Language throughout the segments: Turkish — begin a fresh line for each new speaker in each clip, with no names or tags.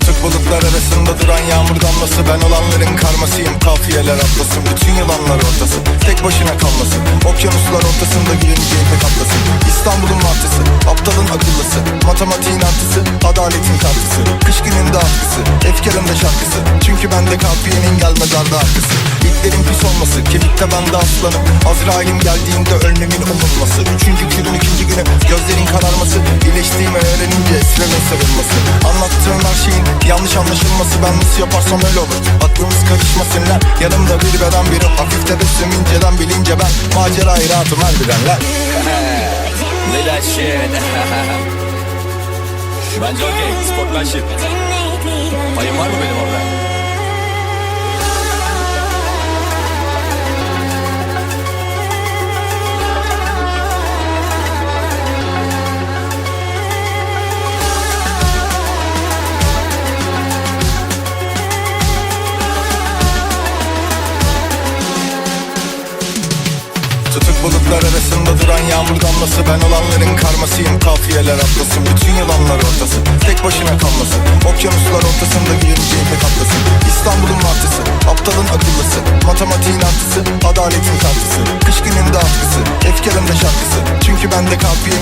bulutlar arasında duran yağmur damlası. Ben olanların karmasıyım kafiyeler atlasın. Bütün yılanlar ortası tek başına kalmasın. Okyanuslar ortasında güveneceğin pek atlasın İstanbul'un martısı aptalın akıllısı. Matematiğin artısı adaletin tartısı. Kış gününde atkısı efkarın da şarkısı. Çünkü bende kafiyenin gelmez ardı arkası. İtlerin pis olması kemikte bende aslanım. Azrail'im geldiğinde ölmemin umulması. Üçüncü kürün ikinci günü gözlerin kararması. İyileştiğimi öğrenince esremin sarılması. Anlattığım her şeyin yanlış anlaşılması. Ben nasıl yaparsam öyle olur. Aklımız karışmasın lan. Yanımda bir beden biri Hafif tebessüm inceden bilince ben Macerayı rahatım harbiden lan.
That shit. Bence okey. Sportmanship. Payım var mı benim
bulutlar arasında duran yağmur damlası. Ben olanların karmasıyım kafiyeler atlasın. Bütün yılanlar ortası tek başına kalmasın. Okyanuslar ortasında güveneceğin pek atlasın İstanbul'un martısı aptalın akıllısı. Matematiğin artısı adaletin tartısı. Kış gününde atkısı efkarın da şarkısı. Çünkü bende kafiyenin gelmez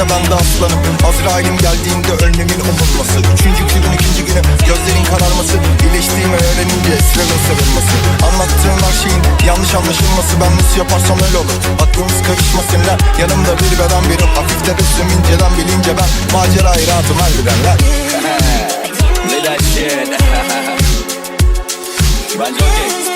Kalite bende aslanım. Azrail'im geldiğinde ölmemin umulması. Üçüncü günün ikinci günü gözlerin kararması. Birleştiğimi öğrenince esrenin sarılması. Anlattığım her şeyin yanlış anlaşılması. Ben nasıl yaparsam öyle olur. Aklımız karışmasınlar Yanımda bir beden biri Hafif de rüzgüm inceden bilince ben Macera hayratım harbiden. Lan Bence okey.